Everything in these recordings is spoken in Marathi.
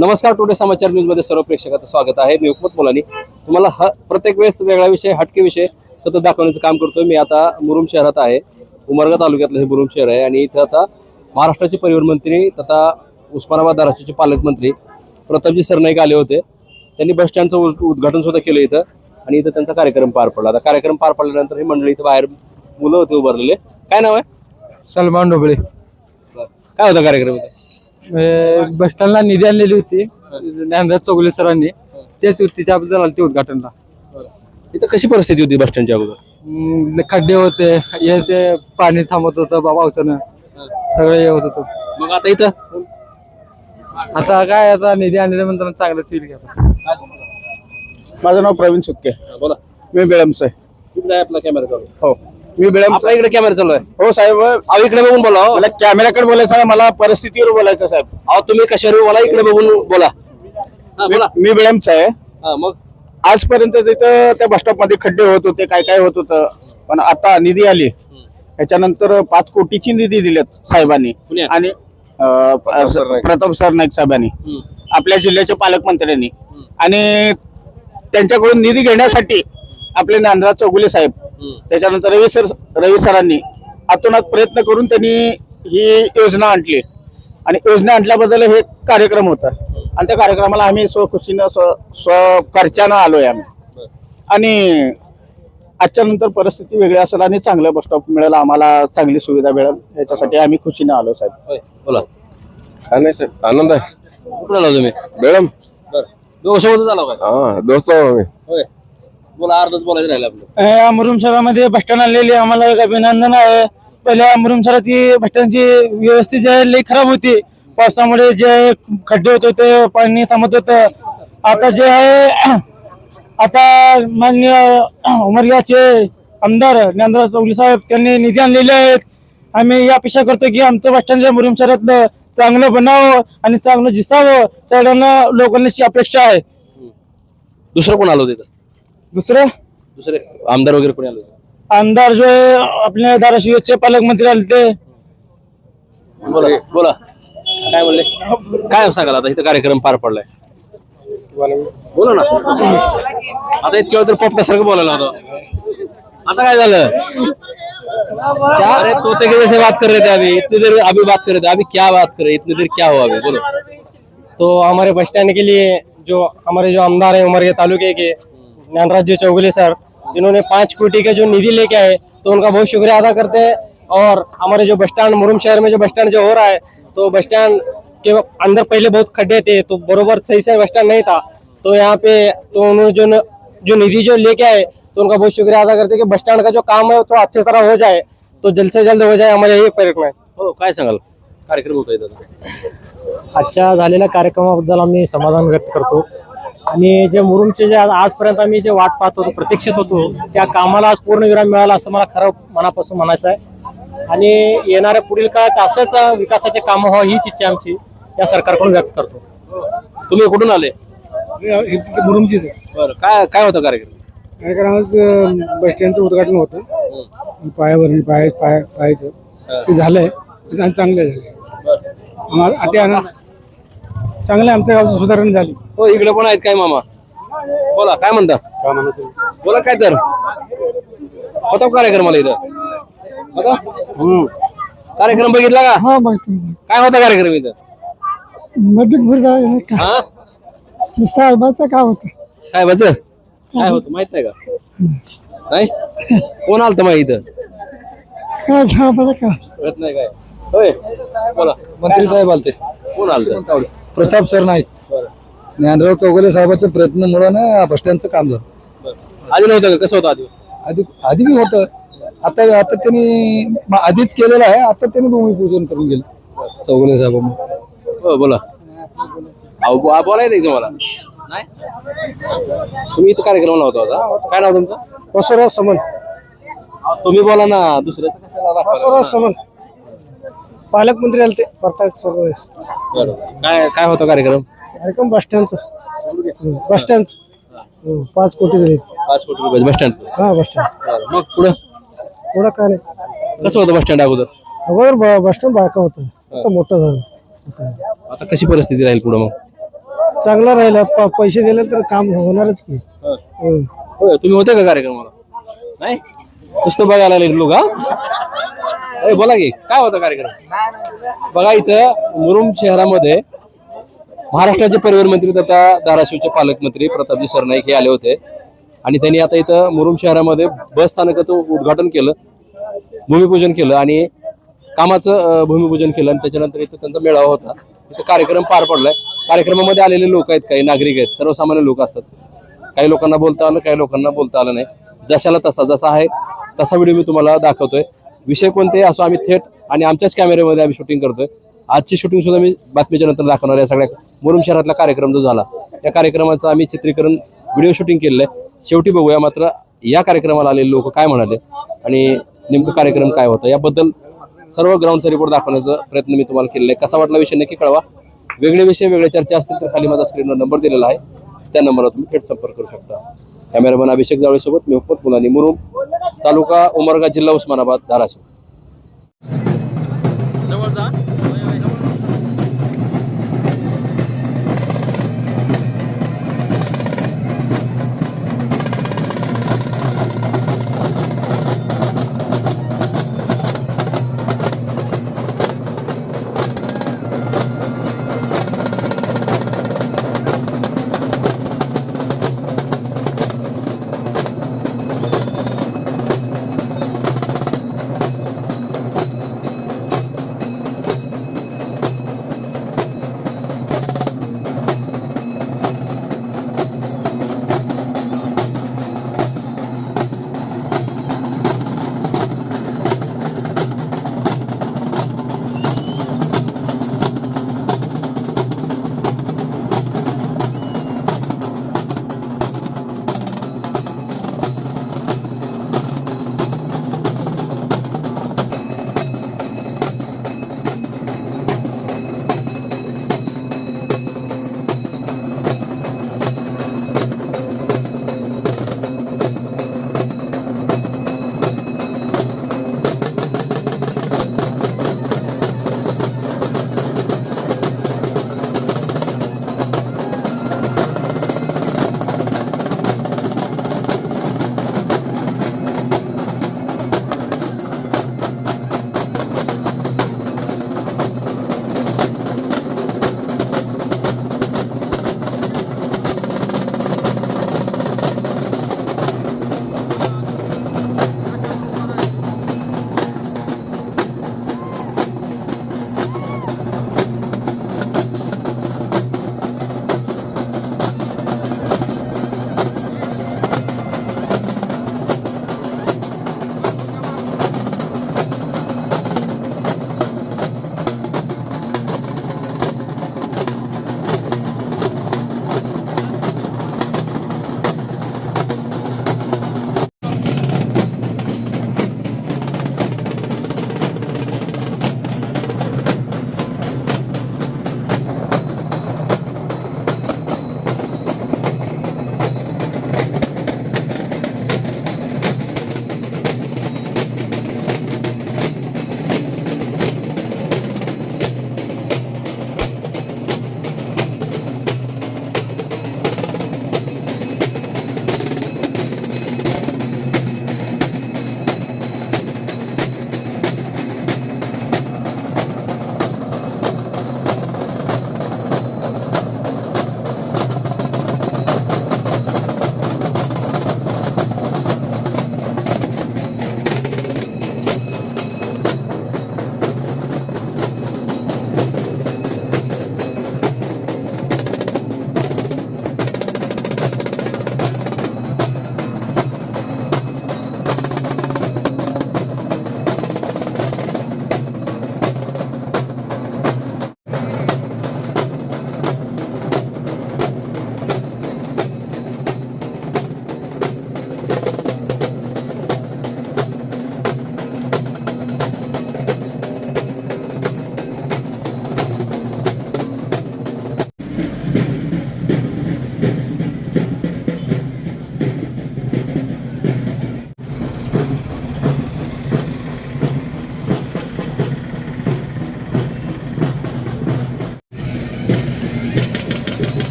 नमस्कार टुडे समाचार न्यूजमध्ये सर्व प्रेक्षकाचं स्वागत आहे. मी हुकमत मुलानी. तुम्हाला ह प्रत्येक वेळेस वेगळा विषय हटके विषय सतत दाखवण्याचं काम करतोय. मी आता मुरुम शहरात आहे. उमरगा तालुक्यातलं हे मुरुम शहर आहे आणि इथं आता महाराष्ट्राचे परिवहन मंत्री तथा उस्मानाबाद धाराशिवचे पालकमंत्री प्रतापजी सरनाईक आले होते. त्यांनी बस स्टँडचं उद- उद्घाटन सुद्धा केलं इथं आणि इथं त्यांचा कार्यक्रम पार पडला. आता कार्यक्रम पार पडल्यानंतर ही मंडळी इथं बाहेर मुलं होते उभारलेले. काय नाव आहे? सलमान ढोबळे. काय होता कार्यक्रम बस स्टँडला निधी आणलेली होती ज्ञानराज चौगुले सरांनी. तेच तिच्याबद्दल आले ते उद्घाटनला. इथं कशी परिस्थिती होती बस स्टँडच्या अगोदर? खड्डे होते हे ते पाणी थांबत होतं बाबा पावसानं. सगळं हे होत होतं. मग आता इथं? आता काय आता निधी आणलेल्या नंतर चांगलंच होईल की आता. माझं नाव प्रवीण सुटके. बोला. मी बेळमचं आहे. आपला कॅमेरा. हो. मी बेळम आपला इकडे कॅमेरा चालू आहे. हो साहेब. अहो इकडे बघून बोला. मला कॅमेराकडे बोलायचं आहे मला परिस्थितीवर बोलायचं आहे, साहेब. अहो तुम्ही कशावर बोला? इकडे बघून बोला. हा, बोला. मी बेळमचं आहे. हा, मग? आजपर्यंत तिथं त्या बस स्टॉपमध्ये खड्डे होत होते काय काय होत होतं. पण आता निधी आली. त्याच्यानंतर पाच कोटीची निधी दिल्यात साहेबांनी. पुण्यात? आणि अं, प्रताप सरनाईक. साहेबांनी. हम्म. आपल्या जिल्ह्याच्या पालकमंत्र्यांनी. आणि त्यांच्याकडून निधी घेण्यासाठी आपले ज्ञानराज चौगुले साहेब. त्याच्यानंतर रवी सर रवी सरांनी आतोनात प्रयत्न करून त्यांनी ही योजना आणली. आणि योजना आणल्याबद्दल हे कार्यक्रम होता. आणि त्या कार्यक्रमाला आम्ही स्वखुशीनं स्व स्वखर्चानं आलोय आम्ही. आणि आजच्या नंतर परिस्थिती वेगळी असेल आणि चांगलं बस स्टॉप मिळेल आम्हाला चांगली सुविधा मिळेल याच्यासाठी आम्ही खुशीनं आलो साहेब. बोला. काय नाही साहेब आनंद आहे. कुठे आला तुम्ही? मॅडम सोबतच आला काय हा दोस्त आहो आम्ही. होय. बोला अर्धच बोलायचं राहिलं आपलं. अमुरुम शहरामध्ये बस स्टँड आणलेली आम्हाला एक अभिनंदन आहे. पहिल्या अमुरुम शहरात ही बस स्टँडची व्यवस्थित जे आहे, लई खराब होती. पावसामुळे जे खड्डे होत होते पाणी थांबत होतं. आता जे आहे आता मान्य उमरगाचे आमदार ज्ञानराज चौगले साहेब त्यांनी निधी आणलेले आहेत. आम्ही या अपेक्षा करतो की आमचं बस स्टँड मुरुम शहरातलं चांगलं बनावं आणि चांगलं दिसावं सगळ्यांना लोकांची अपेक्षा आहे. दुसरं कोण आलं होतं इथं? दुसरं? दुसरे आमदार वगैरे कोणी आलं होतं? आमदार जो आहे आपले धाराशिवचे पालकमंत्री आले ते बोला बोला. काय बोलले? काय सांगाल आता? इथं कार्यक्रम पार पडलाय. बोला ना. आता इतक्या वेळ तर पोपट्यासारखं बोलायला होतं. आता काय झालं? क्या अरे तोते के जैसे बात कर रहे थे अभी इतनी देर अभी बात कर रहे थे अभी क्या बात कर? रहे इतनी देर क्या हुआ अभी बोलो. तो हमारे बस स्टैंड के लिए जो हमारे जो आमदार है उमर के तालुके के ज्ञानराज जी चौगले सर इन्होंने पाँच कोटी के जो निधि लेके आए तो उनका बहुत शुक्रिया अदा करते हैं। और हमारे जो बस स्टैंड मुरुम शहर में जो बस स्टैंड जो हो रहा है तो बस स्टैंड के अंदर पहले बहुत खड्डे थे तो बरोबर सही से बस स्टैंड नहीं था। तो यहाँ पे तो उन्होंने जो जो निधि जो लेके आए तो उनका बहुत शुक्रिया अदा करते हैं कि बस स्टैंड का जो काम है थोड़ा अच्छी तरह हो जाए तो जल्द से जल्द हो जाए हमारे यही प्रयत्न है हो काय सांगाल? कार्यक्रम होता इथं. आजच्या झालेल्या कार्यक्रमाबद्दल आम्ही समाधान व्यक्त करतो. आणि जे मुरुमचे जे आज- आजपर्यंत आम्ही जे वाट पाहत होतो प्रतीक्षित होतो त्या कामाला आज पूर्ण विराम मिळाला असं मला खरं मनापासून म्हणायचं आहे. आणि येणाऱ्या पुढील काळात असंच विकासाचे कामं व्हावं हीच इच्छा आमची या सरकारकडून व्यक्त करतो. तुम्ही कुठून आले? मुरुमचीच बरं काय काय होतं कार्यक्रम? कार्यक्रम आज बस स्टँडचं उद्घाटन होतं. पायावर पाय पाय पायाचं. ते झालंय. चांगलं झालं आनंद. चांगलं आमच्या गावचं सुधारणा झाली. हो इकडे पण आहेत काय मामा? बोला काय म्हणता? बोला काय तर? होता का कार्यक्रमाला इथं. होता? कार्यक्रम बघितला का? हा माहिती काय होता कार्यक्रम इथं? मध्ये हा? साहेबाचं काय होतं? काय बच काय होतं माहीत नाही का? नाही? कोण आलत मग इथं? काय साहेबाचं काय कळत नाही काय? होय बोला. मंत्री साहेब आलते. कोण आलत? प्रताप सर नाईक. ज्ञानराव चौगुले साहेबांच्या प्रयत्नामुळे ना बस स्टँडचं काम झालं. आधी नव्हतं का? कसं होतं आधी? आधी आधी बी होतं. आता आता त्यांनी म- आधीच केलेलं आहे. आता त्यांनी भूमिपूजन करून गेलं. चौगुले साहेबांनी हो बोला. अहो बो- बोलायला नाही तुम्हाला. नाही. तुम्ही इथं कार्यक्रमाला होता होता. काय नाव तुमचं? बसवराज समन. अहो, तुम्ही बोला ना. दुसऱ्याचं कशाला दाखवायला? बसवराज समन. पालकमंत्री आले ते प्रताप सरवेस बरं. काय काय होता कार्यक्रम? कार्यक्रम बस स्टँडचं बस स्टँडचं पाच कोटी दिले पाच कोटी रुपये बस स्टँड हा बस स्टँड मग पुढं? एवढं काय नाही. कसं होतं बस स्टँड अगोदर? अगोदर बस स्टँड बारका होतं. आता मोठं झालं. आता कशी परिस्थिती राहील पुढं मग? चांगला राहिला. प- पैसे दिले तर काम होणारच की. हं. होय तुम्ही होते का कार्यक्रमाला? नाही? नुसतं बघायला आले लोक हा? अरे बोला की काय होता कार्यक्रम? बघा इथं मुरुम शहरामध्ये महाराष्ट्राचे परिवहन मंत्री तथा धाराशिवचे पालकमंत्री प्रतापजी सरनाईक हे आले होते. आणि त्यांनी आता इथं मुरुम शहरामध्ये बस स्थानकाचं उद्घाटन केलं भूमिपूजन केलं आणि कामाचं भूमिपूजन केलं आणि त्याच्यानंतर इथं त्यांचा मेळावा होता. इथं कार्यक्रम पार पडलाय. कार्यक्रमामध्ये आलेले लोक आहेत काही नागरिक आहेत सर्वसामान्य लोक असतात. काही लोकांना बोलता आलं काही लोकांना बोलता आलं नाही. जशाला तसा जसा आहे तसा व्हिडिओ मी तुम्हाला दाखवतोय. विषय कोणते असो आम्ही थेट आणि आमच्याच कॅमेऱ्यामध्ये आम्ही शूटिंग करतोय. आजची शूटिंग सुद्धा मी बातमीच्या नंतर दाखवणार आहे. सगळ्या मुरुम शहरातला कार्यक्रम जो झाला त्या कार्यक्रमाचं आम्ही चित्रीकरण व्हिडिओ शूटिंग केलेलं आहे. शेवटी बघूया मात्र या कार्यक्रमाला आलेले लोक काय म्हणाले आणि नेमकं कार्यक्रम काय होता. याबद्दल सर्व ग्राउंडचा रिपोर्ट दाखवण्याचा प्रयत्न मी तुम्हाला केलेला आहे. कसा वाटला विषय नक्की कळवा. वेगळे विषय वेगळे चर्चा असतील तर खाली माझा स्क्रीनवर नंबर दिलेला आहे. त्या नंबरवर तुम्ही थेट संपर्क करू शकता. कॅमेरामन अभिषेक जावळेसोबत मी उपत मुलानी मुरुम तालुका उमरगा जिल्हा उस्मानाबाद धाराशिव.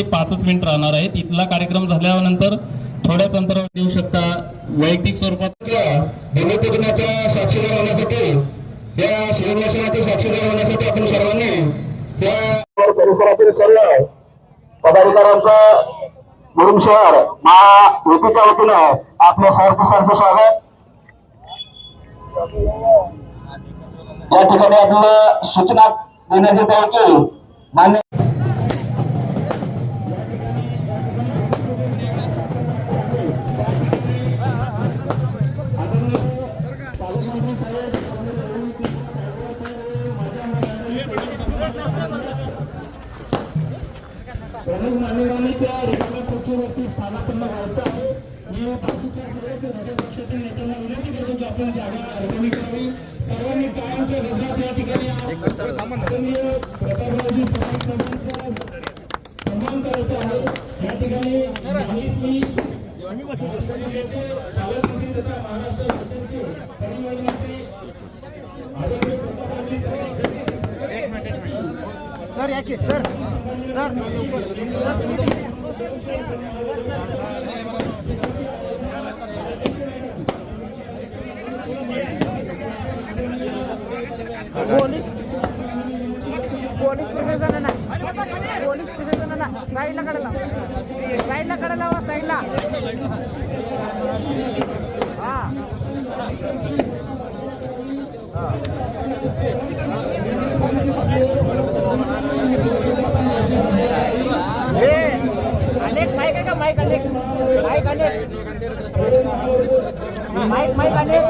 ते पाचच मिनिट राहणार आहेत. इथला कार्यक्रम झाल्यानंतर थोड्याच अंतरावर देऊ शकता. वैयक्तिक स्वरूपात साक्षीदार होण्यासाठी या शिवदर्शनाचे साक्षीदार होण्यासाठी आपण सर्वांनी या परिसरातील सर्व पदाधिकाऱ्यांचा मुरुम शहर महायुतीच्या वतीनं आपल्या स्वागत. या ठिकाणी आपल्याला सूचना देण्यात येत आहे की मान्य मान्यवरांनी त्या रिकाम्या खुर्चीवरती स्थानापन्न व्हायचं आहे. मी बाकीच्या सगळ्याच नगर पक्षातील नेत्यांना विनंती करतो की आपण जागा रिकामी करावी. सर्वांनी कायमच्या गजरात या ठिकाणी आदरणीय प्रतापरावजी साहेबांचा सन्मान करायचा आहे. या ठिकाणी माहिती महाराष्ट्र राज्याचे पालकमंत्री तथा महाराष्ट्र राज्याचे परिवहन मंत्री आदरणीय प्रतापरावजी सावंत पोलीस पोलीस प्रशासनाला पोलीस प्रशासनाला साईडला कडे लावा. साईडला कडे लावा साईडला. हा हा. माईक आहे का माईक अनेक माईक अनेक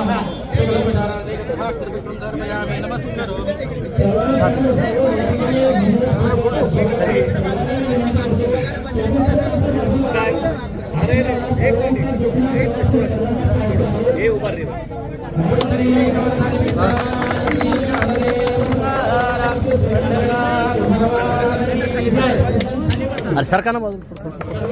माईक माईक अनेक हा. अत्र गायत्री सावित्री अरे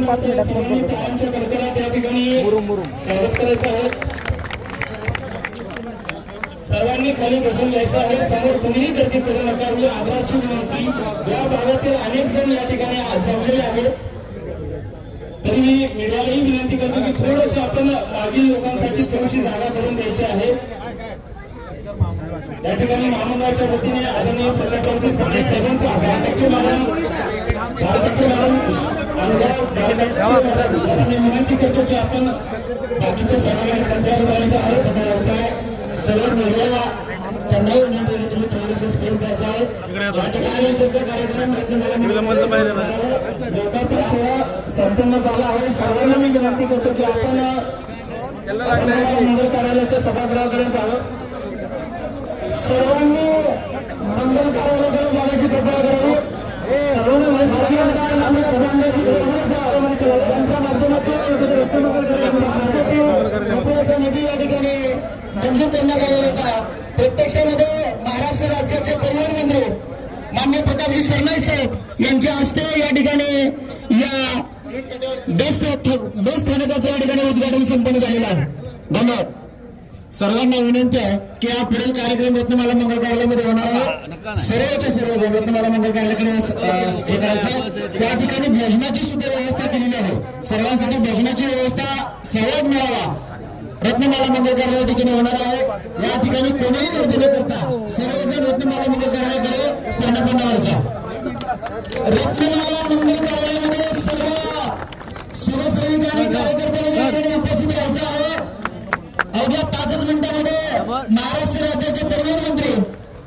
ना थोडं मुरुम मुरुम सर्वांनी खाली बसून घ्यायचं आहे. समोर कुणीही गर्दी करू नका. ही आग्रहाची विनंती या भागातील अनेक जण या ठिकाणी जमलेले आहेत. तरी मी मीडियालाही विनंती करतो की थोडंसं आपण मागील लोकांसाठी थोडीशी जागा करून द्यायची आहे. या ठिकाणी महामंडळाच्या वतीने आदरणीय प्रतापरावजी सगळे साहेबांचा दहा टक्के मानून मी विनंती करतो की आपण बाकीच्या आहे बदलायचा आहे सर्व त्यांनाही विनंती आहे तुम्ही स्पेस द्यायचा आहे या ठिकाणी त्यांचा कार्यक्रम लोकांचा सेवा संपन्न झाला आहे सर्वांना मी विनंती करतो की आपण आपण मंगल कार्यालयाच्या सभागृहाकडे जावं सर्वांनी मंगल कार्यालयाकडे जाण्याची कृपया करावी. यांच्या हस्ते या ठिकाणी या बस बस स्थानकाचं या ठिकाणी उद्घाटन संपन्न झालेलं आहे. धन्यवाद. सर्वांना विनंती आहे की हा पुढील कार्यक्रम रत्नमाला मंगल कार्यालयामध्ये होणार आहे. सर्वच्या सर्व जण रत्नमाला मंगल कार्यालयाकडे हे करायचं त्या ठिकाणी भोजनाची सुद्धा व्यवस्था केलेली आहे. सर्वांसाठी भोजनाची व्यवस्था सहज मिळावा. रत्नमाला मंगल कार्यालया ठिकाणी होणार आहे. या ठिकाणी कोणीही गर्दी न करता सर्व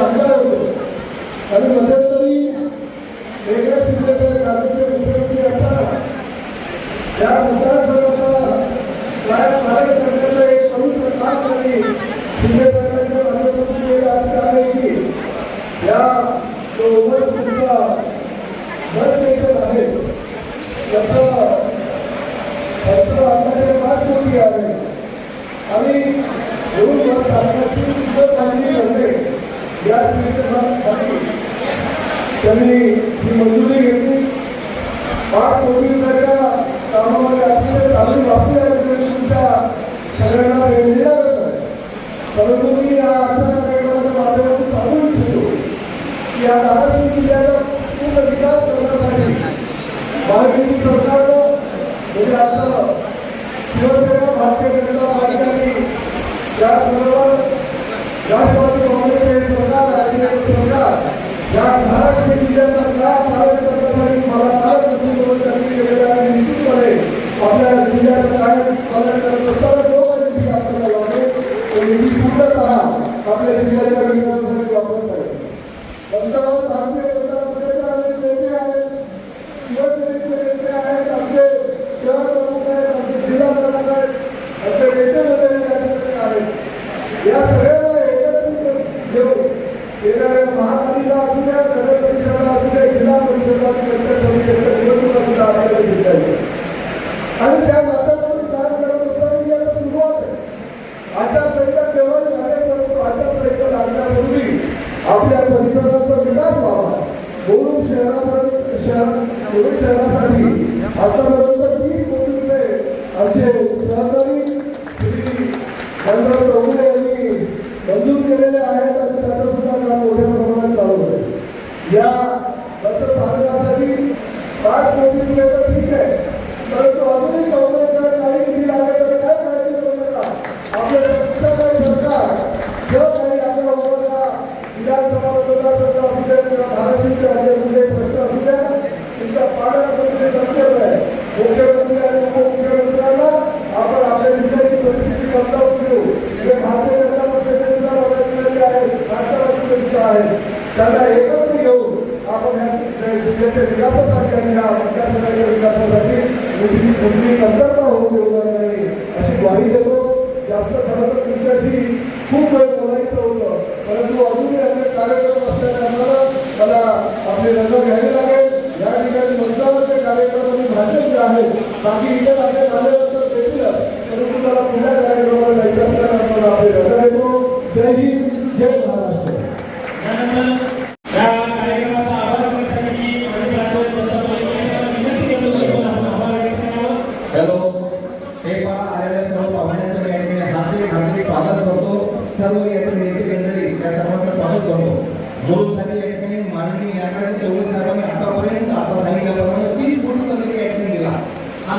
అధికారులు కానీ మధ్య फार कोविडच्या कामामध्ये अतिशय चांगली बातमी आहे तुमच्या सगळ्यांना वेगळीला जात आहे परंतु मी या अशा कार्यक्रमाच्या माध्यमातून सांगू इच्छितो की या धाराशिव जिल्ह्याचा पूर्ण विकास करण्यासाठी महायुती सरकारनं म्हणजे आता शिवसेना राष्ट्रवादी काँग्रेस सरकार राज्य सरकार या धाराशिव जिल्ह्याचा अपने जिला सरकार अपने कलेक्टर सब लोग अधिकारी अपने जिला का अपने जिला का members of मोठी कमतरता होऊ देणार नाही. अशी ग्वाही देतो. जास्त खरं तर तुमच्याशी खूप वेळ ನೀವು ಮಾರಡಿ ಯಾಕಂದ್ರೆ ತೆಗೆದುಕೊಂಡಾಗ ಅಂತ ಬರೀ ಅಂತ ಸೈನಿಕ ಪೀಸ್ ಕೊಟ್ಟು ನನಗೆ ಯಾಕಿಲ್ಲ ಆ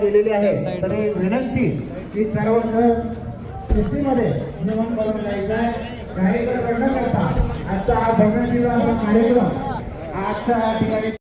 केलेली आहे. तर विनंती की सर्व शिस्तीमध्ये नियमन करून द्यायचं कार्यक्रम करता. आजचा हा भव्य कार्यक्रम आजचा या ठिकाणी